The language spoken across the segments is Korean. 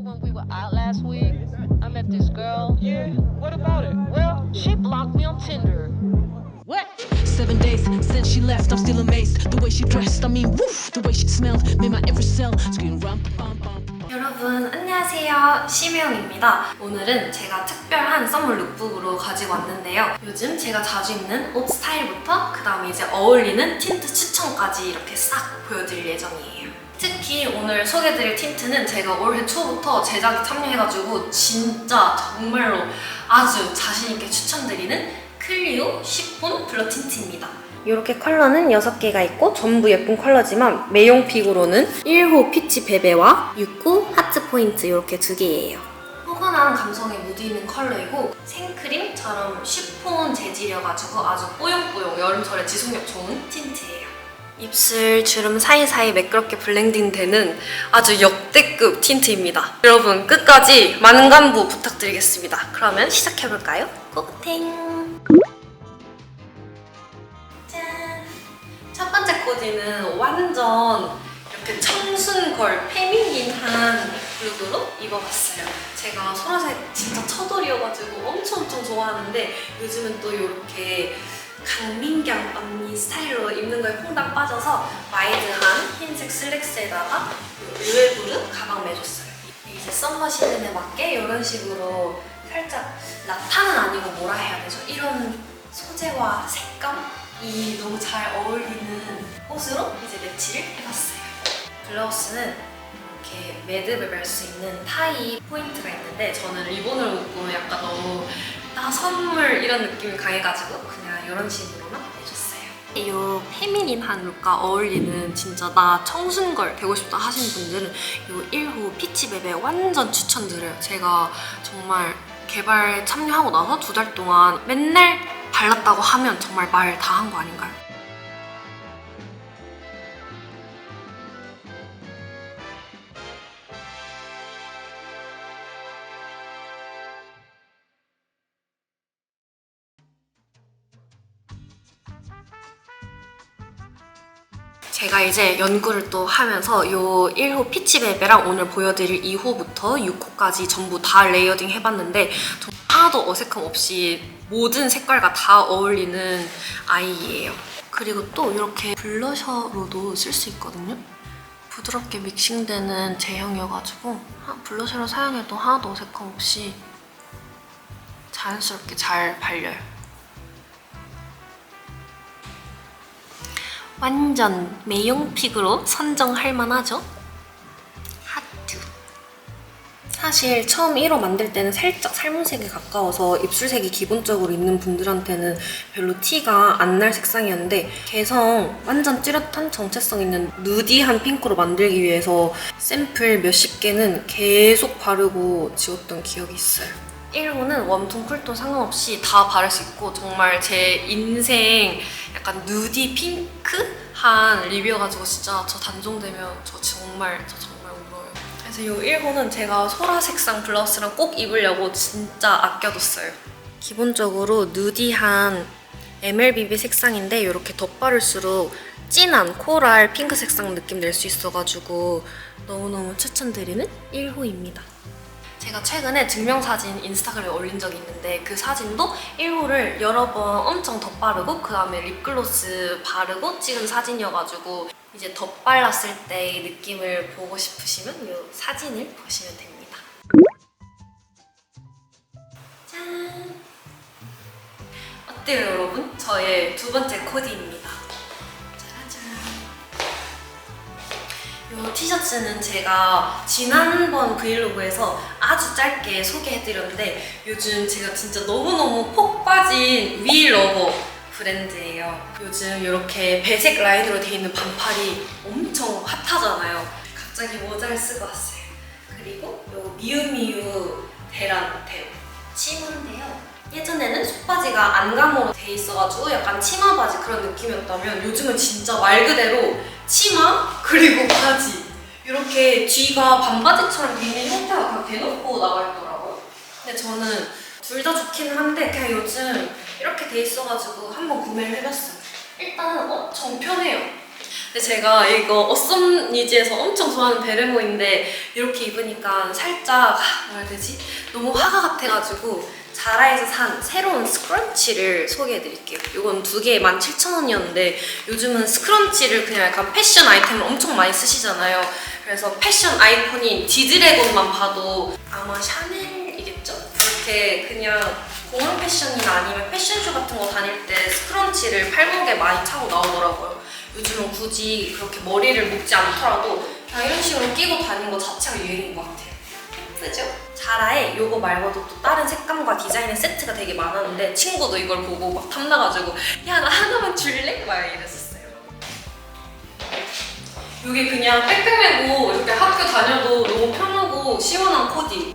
when we were out last week? I met this girl. Yeah, what about it? Well, she blocked me on Tinder. What? Seven days since she left, I'm still amazed. The way she dressed, I mean, woof, the way she smelled made my every cell scream rum bum bum. 여러분 안녕하세요 심혜영입니다 오늘은 제가 특별한 선물 룩북으로 가지고 왔는데요 요즘 제가 자주 입는 옷 스타일부터 그 다음에 이제 어울리는 틴트 추천까지 이렇게 싹 보여드릴 예정이에요 특히 오늘 소개드릴 틴트는 제가 올해 초부터 제작에 참여해가지고 진짜 정말로 아주 자신있게 추천드리는 클리오 시폰 블러 틴트입니다 이렇게 컬러는 6개가 있고 전부 예쁜 컬러지만 매용 픽으로는 1호 피치 베베와 6호 하트 포인트 이렇게 두 개예요. 포근한 감성에 묻어있는 컬러이고 생크림처럼 쉬폰 재질이어가지고 아주 뽀용뽀용 여름철에 지속력 좋은 틴트예요. 입술 주름 사이사이 매끄럽게 블렌딩 되는 아주 역대급 틴트입니다. 여러분 끝까지 많은 간부 부탁드리겠습니다. 그러면 시작해볼까요? 고고탱! 짠! 첫 번째 코디는 완전 이렇게 청순걸 페미닌한 룩으로 입어봤어요. 제가 소라색 진짜 처돌이어가지고 엄청 엄청 좋아하는데 요즘은 또 이렇게 강민경 언니 스타일로 입는 거에 퐁당 빠져서 와이드한 흰색 슬랙스에다가 르웨브르 가방 매줬어요. 이제 썸머 시즌에 맞게 이런 식으로 살짝 라타는 아니고 뭐라 해야 되죠? 이런 소재와 색감이 너무 잘 어울리는 옷으로 이제 매치를 해봤어요. 블라우스는 이렇게 매듭을 멜 수 있는 타이 포인트가 있는데 저는 리본을 묶으면 약간 너무 나 선물 이런 느낌이 강해가지고 그냥 이런 식으로만 해줬어요. 이 페미닌한 룩과 어울리는 진짜 나 청순걸 되고 싶다 하시는 분들은 이 1호 피치베베 완전 추천드려요. 제가 정말 개발 참여하고 나서 두 달 동안 맨날 발랐다고 하면 정말 말 다 한 거 아닌가요? 이제 연구를 또 하면서 이 1호 피치베베랑 오늘 보여드릴 2호부터 6호까지 전부 다 레이어딩 해봤는데 정 하나도 어색함 없이 모든 색깔과 다 어울리는 아이예요. 그리고 또 이렇게 블러셔로도 쓸 수 있거든요. 부드럽게 믹싱되는 제형이어가지고 하- 블러셔로 사용해도 하나도 어색함 없이 자연스럽게 잘 발려요. 완전 매용픽으로 선정할 만하죠? 하트. 사실 처음 1호 만들 때는 살짝 살문색에 가까워서 입술색이 기본적으로 있는 분들한테는 별로 티가 안 날 색상이었는데 개성 완전 뚜렷한 정체성 있는 누디한 핑크로 만들기 위해서 샘플 몇십 개는 계속 바르고 지웠던 기억이 있어요. 1호는 웜톤, 쿨톤 상관없이 다 바를 수 있고 정말 제 인생 약간 누디 핑크한 리뷰여가지고 진짜 저 단종되면 저 정말 저 정말 울어요. 그래서 이 1호는 제가 소라 색상 블라우스랑 꼭 입으려고 진짜 아껴뒀어요. 기본적으로 누디한 MLBB 색상인데 이렇게 덧바를수록 진한 코랄 핑크 색상 느낌 낼 수 있어가지고 너무너무 추천드리는 1호입니다. 제가 최근에 증명사진 인스타그램에 올린 적이 있는데 그 사진도 1호를 여러 번 엄청 덧바르고 그 다음에 립글로스 바르고 찍은 사진이어가지고 이제 덧발랐을 때의 느낌을 보고 싶으시면 이 사진을 보시면 됩니다. 짠! 어때요 여러분? 저의 두 번째 코디입니다. 이 티셔츠는 제가 지난번 브이로그에서 아주 짧게 소개해드렸는데 요즘 제가 진짜 너무너무 폭 빠진 위러버 브랜드예요. 요즘 이렇게 배색 라인으로 되어 있는 반팔이 엄청 핫하잖아요. 갑자기 모자를 쓰고 왔어요. 그리고 요 미우미우 대란 대우 치마인데요. 예전에는 속바지가 안감으로 돼 있어가지고 약간 치마 바지 그런 느낌이었다면 요즘은 진짜 말 그대로 치마 그리고 바지 이렇게 뒤가 반바지처럼 돼 있는 형태가 그냥 대놓고 나와 있더라고요. 근데 저는 둘 다 좋기는 한데 그냥 요즘 이렇게 돼 있어가지고 한번 구매를 해봤어요. 일단은 엄청 편해요. 근데 제가 이거 어썸 니즈에서 엄청 좋아하는 베레모인데 이렇게 입으니까 살짝 아, 뭐라 해야 되지? 너무 화가 같아가지고 자라에서 산 새로운 스크런치를 소개해드릴게요. 이건 두 개에 17,000원이었는데 요즘은 스크런치를 그냥 약간 패션 아이템을 엄청 많이 쓰시잖아요. 그래서 패션 아이콘인 디드래곤만 봐도 아마 샤넬이겠죠? 이렇게 그냥 공항 패션이나 아니면 패션쇼 같은 거 다닐 때 스크런치를 팔목에 많이 차고 나오더라고요. 요즘은 굳이 그렇게 머리를 묶지 않더라도 그냥 이런 식으로 끼고 다니는 거 자체가 유행인 것 같아요. 예쁘죠? 자라에 요거 말고도 또 다른 색감과 디자인의 세트가 되게 많았는데 친구도 이걸 보고 막 탐나가지고 야 나 하나만 줄래? 막 이랬었어요. 이게 그냥 메고 이렇게 학교 다녀도 너무 편하고 시원한 코디.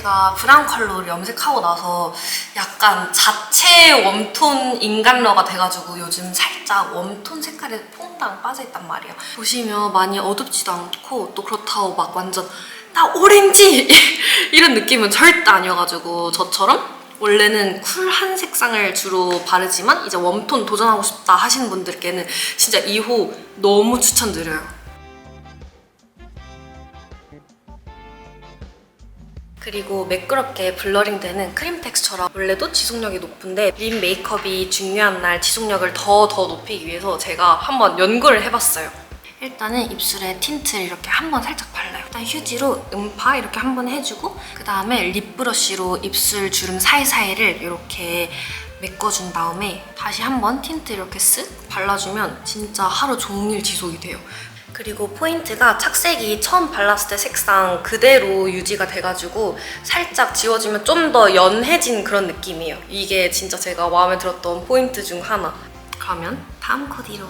제가 브라운 컬러를 염색하고 나서 약간 자체 웜톤 인간러가 돼가지고 요즘 살짝 웜톤 색깔에 퐁당 빠져있단 말이에요. 보시면 많이 어둡지도 않고 또 그렇다고 막 완전 나 오렌지 이런 느낌은 절대 아니어가지고 저처럼 원래는 쿨한 색상을 주로 바르지만 이제 웜톤 도전하고 싶다 하시는 분들께는 진짜 2호 너무 추천드려요. 그리고 매끄럽게 블러링 되는 크림 텍스처라 원래도 지속력이 높은데 립 메이크업이 중요한 날 지속력을 더더 높이기 위해서 제가 한번 연구를 해봤어요. 일단은 입술에 틴트를 이렇게 한 번 살짝 발라요. 일단 휴지로 음파 이렇게 한 번 해주고 그 다음에 립 브러쉬로 입술 주름 사이사이를 이렇게 메꿔준 다음에 다시 한 번 틴트 이렇게 쓱 발라주면 진짜 하루 종일 지속이 돼요. 그리고 포인트가 착색이 처음 발랐을 때 색상 그대로 유지가 돼가지고 살짝 지워지면 좀 더 연해진 그런 느낌이에요. 이게 진짜 제가 마음에 들었던 포인트 중 하나. 그러면 다음 코디로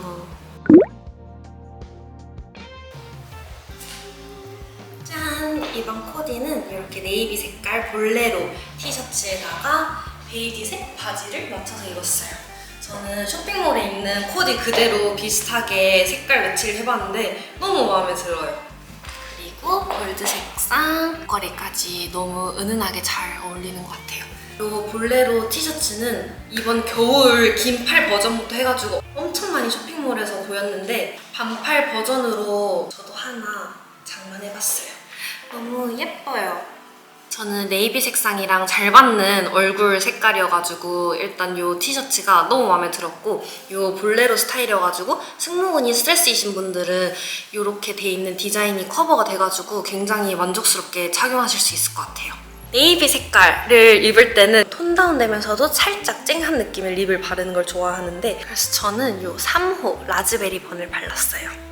짠! 이번 코디는 이렇게 네이비 색깔 볼레로 티셔츠에다가 베이지색 바지를 맞춰서 입었어요. 저는 쇼핑몰에 있는 코디 그대로 비슷하게 색깔 매치를 해봤는데 너무 마음에 들어요. 그리고 골드 색상 거리까지 너무 은은하게 잘 어울리는 것 같아요. 이 볼레로 티셔츠는 이번 겨울 긴 팔 버전부터 해가지고 엄청 많이 쇼핑몰에서 보였는데 반팔 버전으로 저도 하나 장만해봤어요. 너무 예뻐요. 저는 네이비 색상이랑 잘 받는 얼굴 색깔이어가지고 일단 이 티셔츠가 너무 마음에 들었고 이 볼레로 스타일이어가지고 승모근이 스트레스이신 분들은 이렇게 돼 있는 디자인이 커버가 돼가지고 굉장히 만족스럽게 착용하실 수 있을 것 같아요. 네이비 색깔을 입을 때는 톤 다운되면서도 살짝 쨍한 느낌의 립을 바르는 걸 좋아하는데 그래서 저는 이 3호 라즈베리 번을 발랐어요.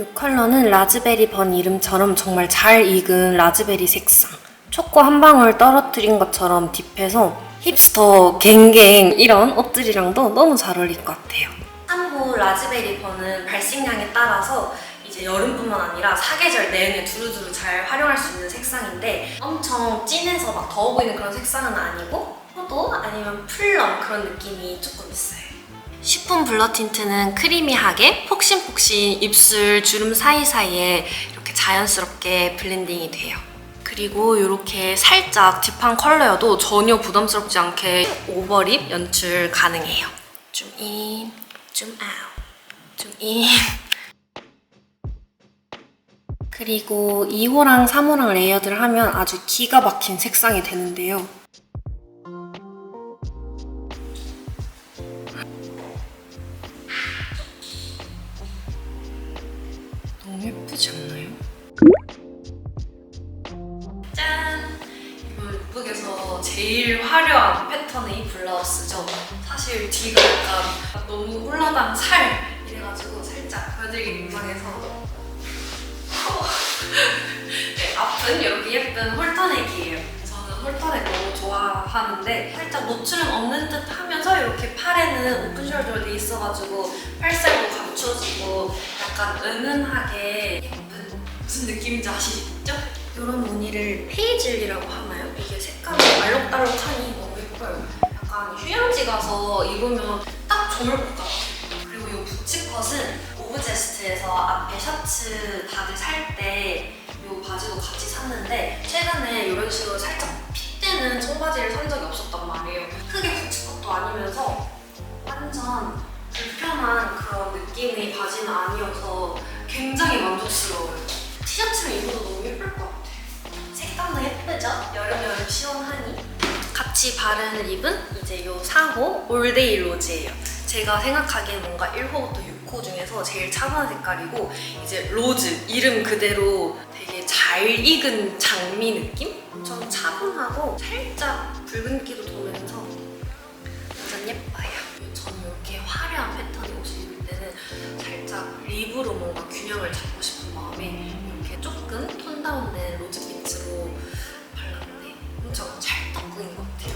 이 컬러는 라즈베리 번 이름처럼 정말 잘 익은 라즈베리 색상. 초코 한 방울 떨어뜨린 것처럼 딥해서 힙스터 갱갱 이런 옷들이랑도 너무 잘 어울릴 것 같아요. 3호 라즈베리 번은 발색량에 따라서 이제 여름뿐만 아니라 사계절 내내 두루두루 잘 활용할 수 있는 색상인데 엄청 진해서 막 더워 보이는 그런 색상은 아니고 포도 아니면 플럼 그런 느낌이 조금 있어요. 쉬폰 블러 틴트는 크리미하게 폭신폭신 입술 주름 사이사이에 이렇게 자연스럽게 블렌딩이 돼요. 그리고 이렇게 살짝 딥한 컬러여도 전혀 부담스럽지 않게 오버립 연출 가능해요. 좀 인, 좀 아웃, 좀 인. 그리고 2호랑 3호랑 레이어드를 하면 아주 기가 막힌 색상이 되는데요. 예쁘지 않나요? 짠! 이거 룩북에서 제일 화려한 패턴의 이 블라우스죠. 사실 뒤가 약간 너무 홀라당 살 이래가지고 살짝 보여드리기 민망해서 어. 네, 앞은 이렇게 예쁜 홀터넥이에요. 홀터넥 너무 좋아하는데 살짝 노출은 없는 듯 하면서 이렇게 팔에는 오픈 숄더로 돼 있어가지고 팔살 도 감춰지고 약간 은은하게 예쁜 무슨 느낌인지 아시죠? 이런 무늬를 페이즐이라고 하나요? 이게 색감이 알록달록하니 너무 예뻐요. 약간 휴양지 가서 입으면 딱 좋을 것 같아요. 그리고 이 부츠 부츠컷은 오브제스트에서 앞에 셔츠 다들 살 때 이 바지도 같이 샀는데 최근에 이런 식으로 살짝 핏되는 청바지를 산 적이 없었단 말이에요. 크게 부츠컷도 아니면서 완전 불편한 그런 느낌의 바지는 아니어서 굉장히 만족스러워요. 티셔츠를 입어도 너무 예쁠 것 같아요. 색감도 예쁘죠? 여름여름 시원하니. 같이 바른 립은 이제 요 4호 올데이 로즈예요. 제가 생각하기에 뭔가 1호부터 6호 중에서 제일 차분한 색깔이고 이제 로즈 이름 그대로 되게 잘 익은 장미 느낌? 좀 차분하고 살짝 붉은기도 도 패턴의 옷을 입을 때는 살짝 립으로 뭔가 균형을 잡고 싶은 마음에 이렇게 조금 톤 다운된 로즈 빛으로 발랐는데 엄청 찰떡궁인 것 같아요.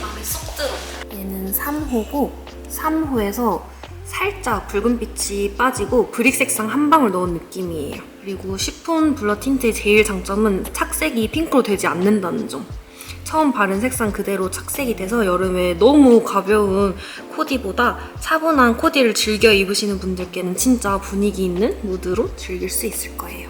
마음에 쏙 들어. 얘는 3호고 3호에서 살짝 붉은빛이 빠지고 브릭 색상 한 방울 넣은 느낌이에요. 그리고 시폰 블러 틴트의 제일 장점은 착색이 핑크로 되지 않는다는 점. 처음 바른 색상 그대로 착색이 돼서 여름에 너무 가벼운 코디보다 차분한 코디를 즐겨 입으시는 분들께는 진짜 분위기 있는 무드로 즐길 수 있을 거예요.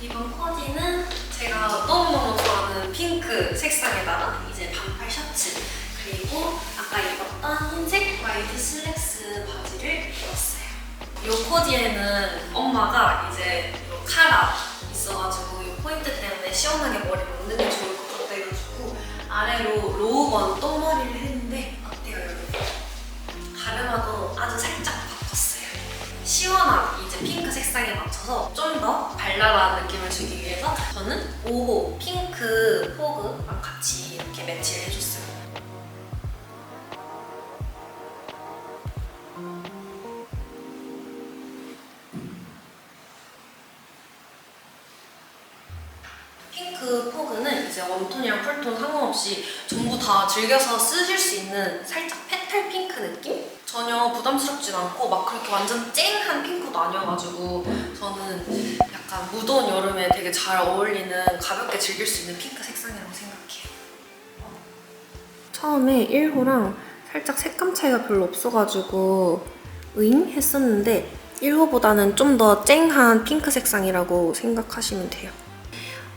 이번 코디는 제가 너무너무 좋아하는 핑크 색상에다가 이제 반팔 셔츠 그리고 아까 입었던 흰색 와이드 슬랙스 바지를 입었어요. 이 코디에는 엄마가 이제 요 카라 있어가지고 이 포인트 때문에 시원하게 머리 묶는 게 좋을 것 같다 해가지고 아래로 로우건 똥머리를 했는데 어때요 여러분? 가르마도 아주 살짝 바꿨어요. 시원한 이제 핑크 색상에 맞춰서 좀 더 발랄한 느낌을 주기 위해서 저는 5호 핑크 포그랑 같이 이렇게 매치를 해줬어요. 상관없이 전부 다 즐겨서 쓰실 수 있는 살짝 페탈 핑크 느낌? 전혀 부담스럽진 않고 막 그렇게 완전 쨍한 핑크도 아니어가지고 저는 약간 무더운 여름에 되게 잘 어울리는 가볍게 즐길 수 있는 핑크 색상이라고 생각해요. 처음에 1호랑 살짝 색감 차이가 별로 없어가지고 으잉 했었는데 1호보다는 좀 더 쨍한 핑크 색상이라고 생각하시면 돼요.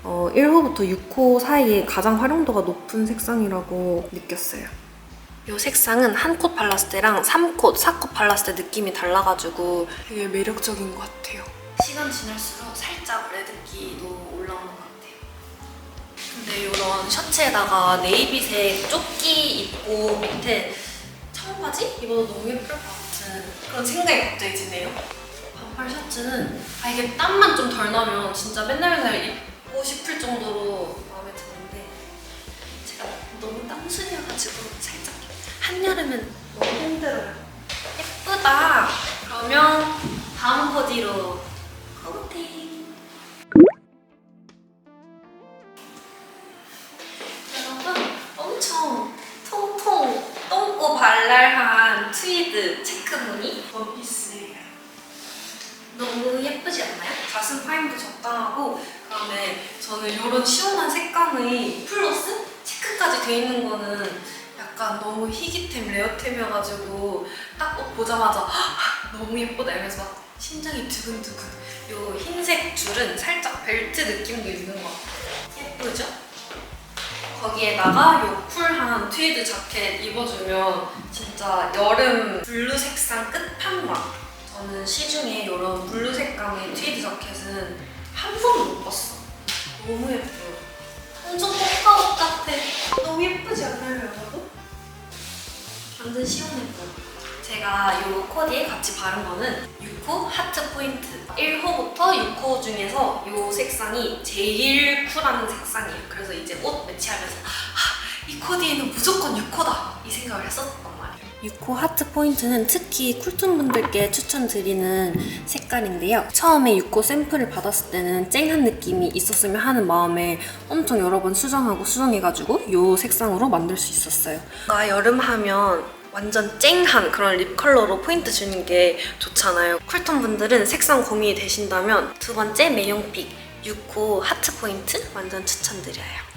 어, 1호부터 6호 사이에 가장 활용도가 높은 색상이라고 느꼈어요. 이 색상은 한 콧 발랐을 때랑 3콧, 4콧 발랐을 때 느낌이 달라가지고 되게 매력적인 것 같아요. 시간 지날수록 살짝 레드기도 올라오는 것 같아요. 근데 이런 셔츠에다가 네이비색 조끼 입고 밑에 청바지 입어도 너무 예쁠 것 같은 그런 생각이 갑자기 드네요. 반팔 셔츠는 아 이게 땀만 좀 덜 나면 진짜 맨날 맨날 입 고 싶을 정도로 마음에 드는데 제가 너무 땀순이여가지고 살짝 한여름엔 너무 힘들어요. 예쁘다. 그러면 다음 코디로 고고팅. 여러분 엄청 통통 똥꼬 발랄한 트위드 체크 무늬 원피스예요. 너무 예쁘지 않나요? 가슴 파임도 적당하고 그다음에 저는 이런 시원한 색감의 플러스 체크까지 돼 있는 거는 약간 너무 희귀템, 레어템이어가지고 딱옷 보자마자 "헉, 너무 예쁘다 이러면서 막 심장이 두근두근 요 흰색 줄은 살짝 벨트 느낌도 있는 것 같아요. 예쁘죠? 거기에다가 요 쿨한 트위드 자켓 입어주면 진짜 여름 블루 색상 끝판왕 저는 시중에 이런 블루 색감의 트위드 자켓은 한 번도 못 봤어. 너무 예뻐요. 완전 꽃가옷 같아. 너무 예쁘지 않나요, 여러분? 완전 시원해요. 제가 이 코디에 같이 바른 거는 6호 하트 포인트. 1호부터 6호 중에서 이 색상이 제일 쿨한 색상이에요. 그래서 이제 옷 매치하면서 아, 이 코디에는 무조건 6호다! 이 생각을 했었단 6호 하트 포인트는 특히 쿨톤 분들께 추천드리는 색깔인데요. 처음에 6호 샘플을 받았을 때는 쨍한 느낌이 있었으면 하는 마음에 엄청 여러 번 수정하고 수정해가지고 이 색상으로 만들 수 있었어요. 나 여름 하면 완전 쨍한 그런 립 컬러로 포인트 주는 게 좋잖아요. 쿨톤 분들은 색상 고민이 되신다면 두 번째 메용픽 6호 하트 포인트 완전 추천드려요.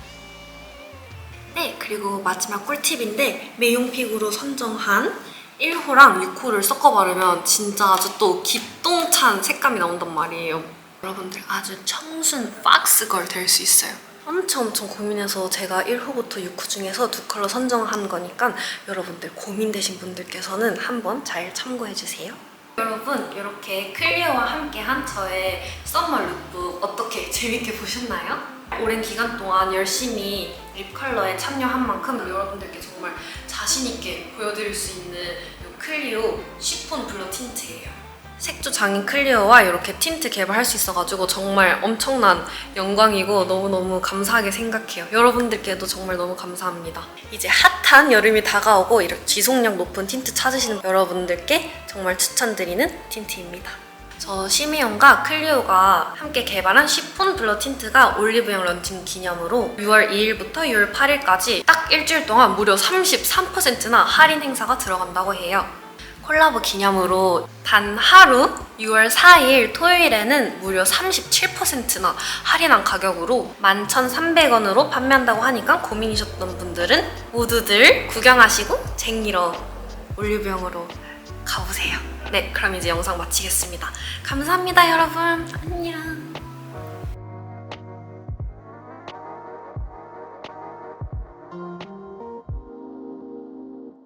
네, 그리고 마지막 꿀팁인데 메용픽으로 선정한 1호랑 6호를 섞어 바르면 진짜 아주 또 기똥찬 색감이 나온단 말이에요. 여러분들 아주 청순 박스걸 될 수 있어요. 엄청 엄청 고민해서 제가 1호부터 6호 중에서 두 컬러 선정한 거니까 여러분들 고민되신 분들께서는 한번 잘 참고해 주세요. 여러분 이렇게 클리어와 함께한 저의 썸머 룩북 어떻게 재밌게 보셨나요? 오랜 기간 동안 열심히 립 컬러에 참여한 만큼 여러분들께 정말 자신 있게 보여드릴 수 있는 이 클리오 쉬폰 블러 틴트예요. 색조 장인 클리어와 이렇게 틴트 개발할 수 있어가지고 정말 엄청난 영광이고 너무너무 감사하게 생각해요. 여러분들께도 정말 너무 감사합니다. 이제 핫한 여름이 다가오고 이렇게 지속력 높은 틴트 찾으시는 여러분들께 정말 추천드리는 틴트입니다. 저 시미온과 클리오가 함께 개발한 쉬폰 블러 틴트가 올리브영 런칭 기념으로 6월 2일부터 6월 8일까지 딱 일주일 동안 무려 33%나 할인 행사가 들어간다고 해요. 콜라보 기념으로 단 하루 6월 4일 토요일에는 무려 37%나 할인한 가격으로 11,300원으로 판매한다고 하니까 고민이셨던 분들은 모두들 구경하시고 쟁이러 올리브영으로 가보세요. 네, 그럼 이제 영상 마치겠습니다. 감사합니다, 여러분. 안녕.